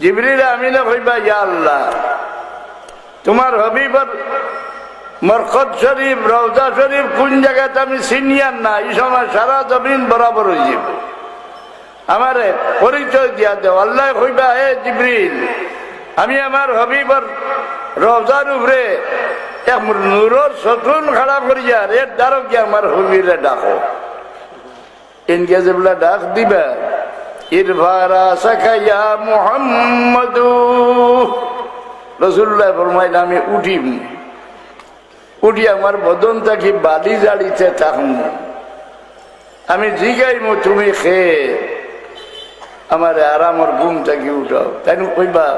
জিবরিল আমিনে কইবা ইয়া আল্লাহ। তোমার হবিবর মরকত শরীফ, রওজা শরীফ কোন জায়গাতে আমি সিনিয়র না, এই সময় সারা জমিন বরাবর হয়ে যাব। আমারে পরিচয় দিয়া দেও, আল্লাহ কইবা হে জিবরিল। আমি আমার হবিবর রওজার উপরে এক নূরর সতুন খাড়া করিয়া এর দ্বারক আমার হবিরে ডাকো? ইনকে যেগুলা ডাক দিবা। রসুল্লাহ ফরমাইল আমি উঠিম। উঠি আমার বদন থাকি, বালি জাড়িতে থাকুন আমি জিগাইমু, তুমি খেয়ে আমার আরামর ঘুম থাকি উঠাও। তাই কইবা,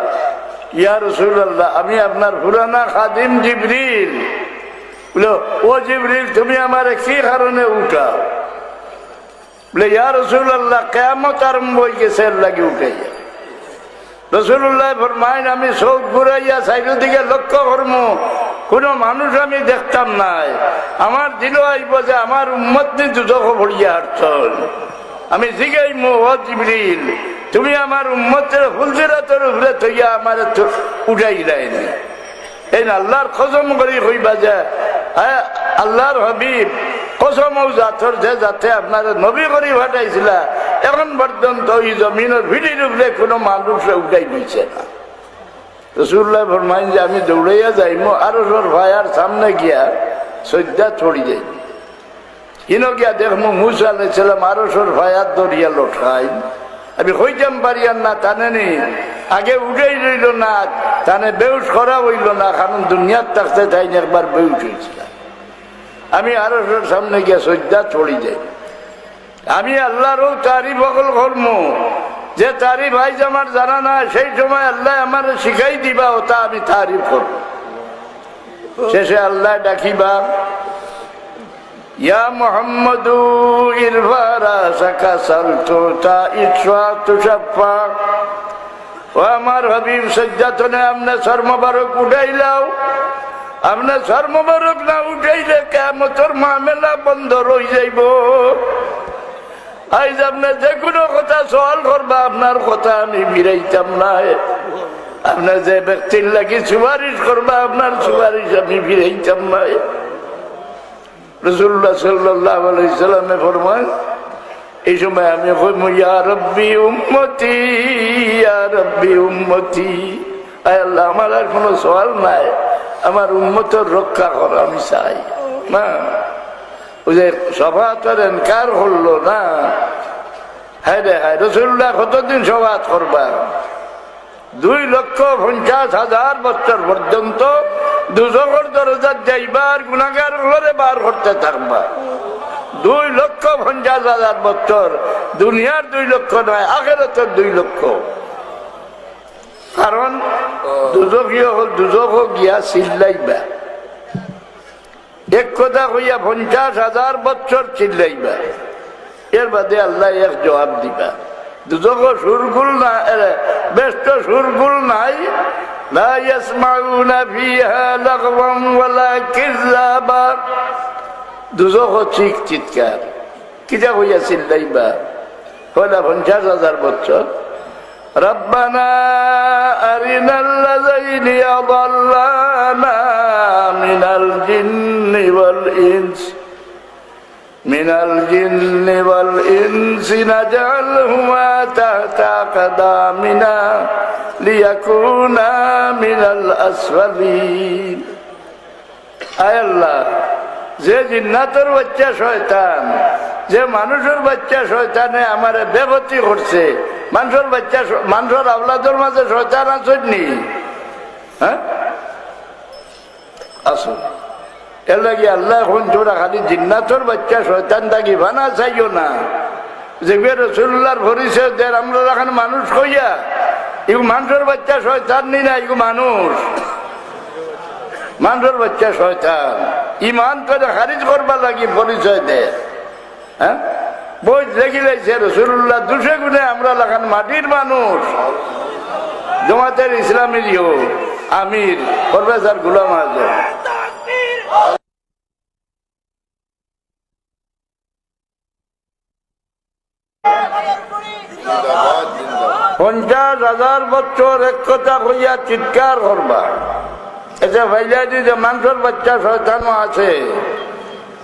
ইয়া রসুল্লাহ আমি আপনার পুরানা খাদিম জিবরিল। বলো, ও জিবরিল, তুমি আমার কি কারণে উঠাও? বলে, ইয়া আমি দিকে লক্ষ্য করব কোনো মানুষ আমি দেখতাম নাই। আমার দিল আইব যে আমার উম্মত ভরিয়া হাঁটছন। আমি জিগাই মো, ও জিবরিল, তুমি আমার উম্মতের ফুলজিরাতের উপরে থইয়া আমার উঠাই দেয়নি এই আল্লাহর খজম করি হইবা যে হ্যাঁ আল্লাহর হবিব যে যাতে নবী কোনো না। যে আমি দৌড়াইয়া যাইমো, আরও ভাইয়ার সামনে গিয়া সজ্জা ছড়ি যাই ইনো গিয়া দেখমু মুসা আলাইছিলাম আরও সর ভাইয়ার দরিয়া লটকাই আমি হইতাম পারিয়ার না টানে নি, আগে উঠেই রইল না টানে বেউস করা হইল না, কারণ দুনিয়ার থাকতে তাই একবার বেউস হয়েছিল আমি আরও সামনে গিয়া সজ্জা ছড়ি যাই আমি আল্লাহরও তারিফ অকল কর্ম যে তারিফ আইজ আমার জানা না সেই সময় আল্লাহ আমার শিখাই দিবা ওটা আমি তারিফ করব শেষে আল্লাহ ডাকিবা, ইয়া মোহাম্মদু আমার হবিব, সজ্জাতনে আমনে সর্মবারক উঠাইলাও। আপনি সর্মবারক না উঠাইলে কেমতর মামেলা বন্ধ রই যাইব। আইজ আপনি যে কোনো কথা সওয়াল করবা, আপনার কথা আমি মিরাইতাম না। আপনার যে ব্যক্তির লাগি সুপারিশ করবা, আপনার সুপারিশ আমি ফিরাইতাম না। রসুল্লাহ সাল্লাহ আলাইসাল্লামে ফরমান এই সময় আমি কইম ইয়া রব্বি উম্মতি, ইয়া রব্বি উম্মতি। আল্লাহ, আমার আর কোনো সওয়াল নাই। আমার উন্মতের রক্ষা করা, আমি চাই। না। ওই যে সভা তো এনকার হলো না। হ্যাঁ রে রসুল্লাহ কতদিন সভা করবা? দুই লক্ষ পঞ্চাশ হাজার বছর পর্যন্ত দুজনের দরজার যাইবার গুণাগার ঘরে বার করতে থাকবা। দুই লক্ষ পঞ্চাশ হাজার বছর, দুনিয়ার দুই লক্ষ নয়, আখেরতের দুই লক্ষ। কারণ দুজকীয় হল দুজক গিয়া চিল্লাইবা এক কথা কইয়া পঞ্চাশ হাজার বছর চিল্লাইবা এর বাদে আল্লাহ এক জবাব দিবা দুজক সুরগুল না ব্যস্ত সুরগুল নাই لا يسمعون فيها لغوا ولا كذابا দুজক ঠিক চিৎকার কিটা হইয়া চিল্লাইবা হইলা পঞ্চাশ হাজার বছর ربنا أرنا الذين يضلانا من الجن والإنس من الجن والإنس نجعلهما تحت أقدامنا ليكونا من الأسفلين أي الله যে জিন্নাতের বাচ্চা শয়তান যে মানুষের বাচ্চা শয়তানে আমার বেগতি করছে। মানুষের বাচ্চা মানুষের আওলাদের মাঝে শয়তান আসেননি হ্যাঁ? আসুন। এর লাগে আল্লাহ এখন তোরা খালি জিন্নাতর বাচ্চা শয়তান থাকি ভানা চাইও না। যেগুলো রসুল্লাহর পরিচয় দেয় আমরা এখন মানুষ কইয়া এগুলো মানুষের বাচ্চা শয়তান নি না এগুলো মানুষ? মানুষের বাচ্চা শয়তান। ইমান করে খারিজ করবার লাগি পরিচয় দেয় হ্যাঁ? বই দেখি লাইছে রসুল্লাহ দুশে গুণে আমরা লাগান মাটির মানুষ। জমাতের ইসলামের ইহ আমির, প্রফেসর গুলাম আজম। পঞ্চাশ হাজার বছর এক কথা হইয়া চিৎকার করবা। এটা ভাইলা যে মানুষের বাচ্চা শয়তানও আছে।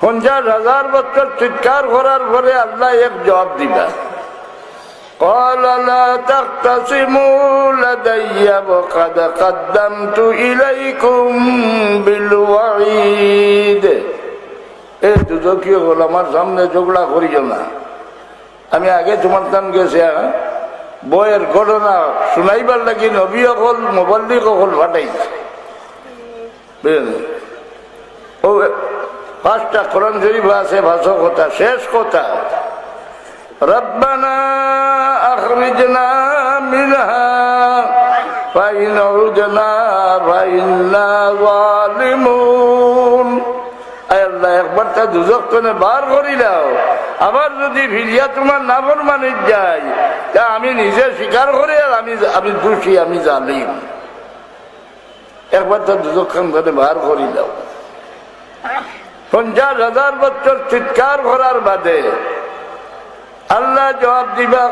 পঞ্চাশ হাজার বছর চিৎকার করার পরে আল্লাহ এক জবাব দিবা قال لا تختصموا لدي وقد قدمت إليكم بالوعيد এ দুদকীয় হল আমার সামনে ঝগড়া করিও না আমি আগে তোমার দাম গেছে হ্যাঁ? বইয়ের ঘটনা শুনাইবার লাগি নবী হল মোবাল্লিক হল ফাটাইছে বুঝলেন? ও পাঁচটা কোরআন শরীফ আছে ভাষা কথা শেষ কথা ربنا أخرجنا منها فإن عدنا فإنا ظالمون আয় আল্লাহ একবার তা দুজক করে বার করি দাও আবার যদি ফিরিয়া তোমার নাফর মানে যাই তা আমি নিজে স্বীকার করি আর আমি আমি দোষী আমি জালিম একবার তা দুজক করে বার করি দাও পঞ্চাশ হাজার বছর চিৎকার করার বাদে আল্লাহ জবাব দিবা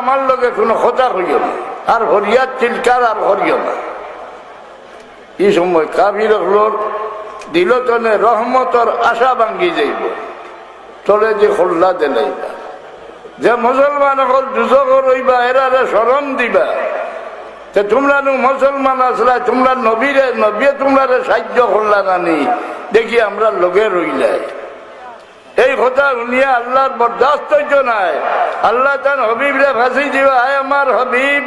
আমার লগে কোনো কথা হইও না, আর হরিয়ার চিলকার আর হরিও না। এই সময় কাবির হলোর দিল তনে রহমতর আশা ভাঙ্গি যাইব। চলে যে খোল্লা দেলাইবা। যে মুসলমান হল দুজক রইবা, এরারে স্মরণ দিবা। যে তোমরা মুসলমান আসলা, তোমরা নবীরে নবী তোমরা সাহায্য করলা নানি। দেখি আমরা লোকে রইলাই। এই কথা শুনিয়া আল্লাহর বরদাস্ত নাই। আল্লাহ তান হবিব রে ফাঁসি দিবা, আয় আমার হবিব,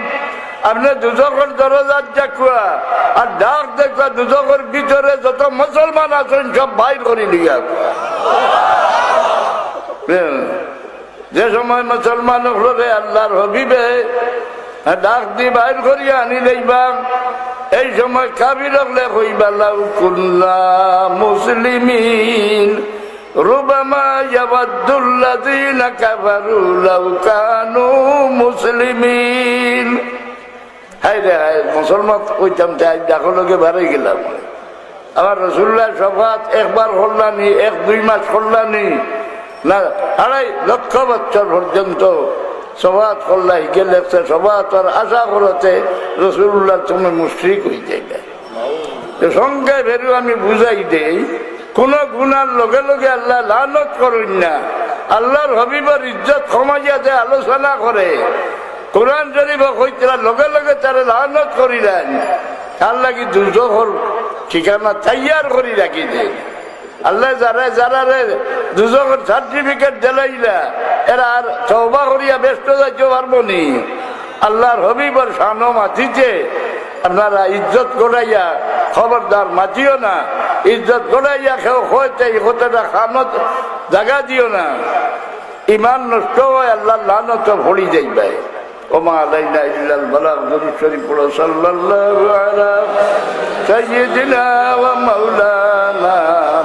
আপনি দুজকের দরজার দেখুয়া, আর ডাক দেখুয়া দুজকের ভিতরে যত মুসলমান আছেন সব বাইর করে লিয়া যে সময় মুসলমান রে আল্লাহর হবিবে ডাক দি বাইর করিয়া আনি লইবা। এই সময় কাবির হলে হইবা লাউ কুল্লা মুসলিমিন কানু আমার রসুল্লাহ সফাত একবার করলানি, এক দুই মাস করলানি। না, আড়াই লক্ষ বছর পর্যন্ত সবাত করলাই গেলেছে সবাত আর আশা করতে রসুল্লাহ তুমি মুশ্রিক যাইবে। সঙ্গে ভেরু আমি বুঝাই দেই, কোন গুণার লগে লগে আল্লাহ লানত করুন না। আল্লাহর হবিবার ইজ্জত কমাইয়া যে আলোচনা করে। কোরআন শরীফ হইতে লগে লগে তারা লানত করিলেন। তার লাগি দুজহর ঠিকানা তৈয়ার করি রাখি দেয় আল্লাহ যারা যারা দুজনের সার্টিফিকেট দিলাইলা। এরা আর চৌবা করিয়া ব্যস্ত যাইতে পারব নি। আল্লাহর হবিবর সানো মাতিছে। আপনারা ইজ্জত করাইয়া খবরদার মাতিও না। ইজ্জত করাইয়া কেউ হইতে এই কথাটা খানত জাগা দিও না। ইমান নষ্ট হয় আল্লাহ লানত ভরি যাইবে। দরুদ শরীফ পড়ো সাল্লাল্লাহু আলা সাইয়্যিদিনা ওয়া মাওলানা মুহাম্মদ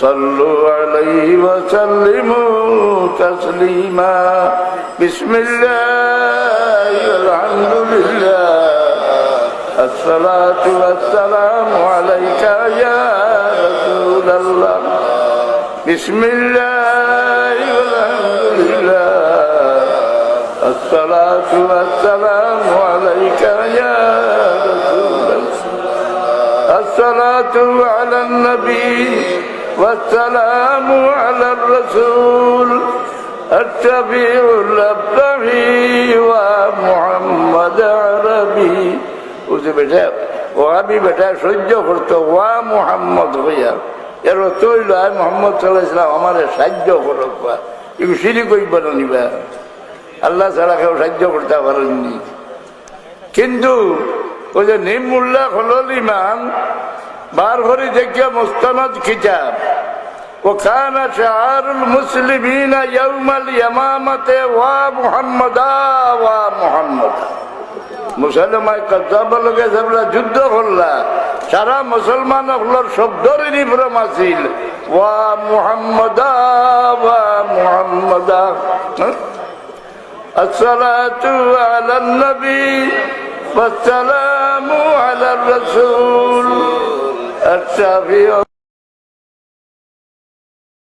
صلوا عليه وسلموا تسليما. بسم الله والحمد لله. الصلاة والسلام عليك يا رسول الله. بسم الله والحمد لله. الصلاة والسلام عليك يا رسول الله. الصلاة على النبي. والسلام على الرسول الشفيع الأبتغي ومحمد عربي বুঝতে বেটা ওহাবি বেটা সহ্য করতো ওয়া মোহাম্মদ হইয়া এর তৈল আয় মোহাম্মদ সাল্লাহ ইসলাম আমার সাহায্য করো এগুলো সিঁড়ি কইব নিবা আল্লাহ ছাড়া কেউ সাহায্য করতে পারেননি কিন্তু ওই যে নিমুল্লাহ হলল ইমাম বার করে দেখিয়া মোস্তানদ খিতাব وكان شعار المسلمين يوم اليمامة ومحمدا ومحمدا মুসলমান কর্তব্য লোকে সবলা যুদ্ধ করলা সারা মুসলমান হলোর শব্দর নিভ্রম আছিল ওয়া মুহাম্মদা ওয়া মুহাম্মদা الصلاة على النبي والسلام अच्छा भी हो